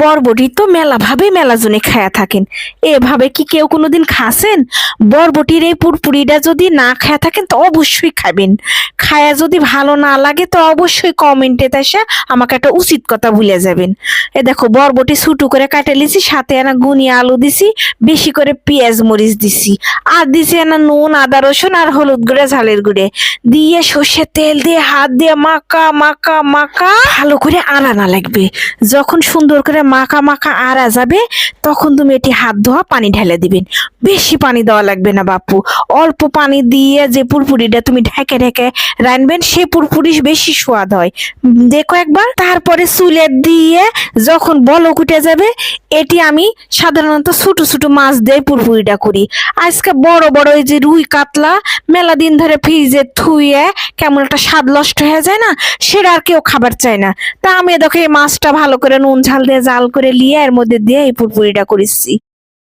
বরবটি তো মেলা ভাবে মেলা জনে খায়া থাকেন। এভাবে কি কেউ কোনোদিন খাসেন? বরবটির এই পুরপুরিটা যদি না খায়া থাকেন, তো অবশ্যই খাবেন। খায়া যদি ভালো না লাগে, তো অবশ্যই কমেন্টে এসে আমাকে একটা উচিত কথা ভুলে যাবেন। এ দেখো, বরবটি ছুটু করে কাটে লিছি সাথে আনা গুনি আলু দিছি, বেশি করে পেঁয়াজ মরিচ দিছি। আর দিছি আনা নুন, আদা, রসুন আর হলুদ গুঁড়ে, ঝালের গুঁড়ে। দিয়ে সর্ষের তেল দিয়ে, হাত দিয়ে মাকা মাকা মাকা ভালো করে আড়ানা লাগবে। যখন সুন্দর করে মাখা মাখা আড়া যাবে, তখন তুমি এটি হাত ধোয়া পানি ঢেলে দিবেন বেশি পানি দেওয়া লাগবে না বাপু। অল্প পানি দিয়ে যে পুরপুরিটা তুমি ঢেকে ঢেকে রানবেন, সে পুরপুরি বেশি স্বাদ হয়। দেখো একবার। তারপরে চুলে দিয়ে যখন বলক উঠে যাবে, এটি আমি সাধারণত ছোট ছোট মাছ দিয়ে পুরপুরিটা করি। আজকে বড় বড় এই যে রুই কাতলা, মেলা দিন ধরে ফ্রিজে থুয়ে কেমন একটা স্বাদ নষ্ট হয়ে যায় না, সেটা আর কেউ খাবার চায় না। তা আমি দেখো এই মাছটা ভালো করে নুন, ঝাল দিয়ে জাল করে লিয়ে এর মধ্যে দিয়ে এই পুরপুরিটা করেছি।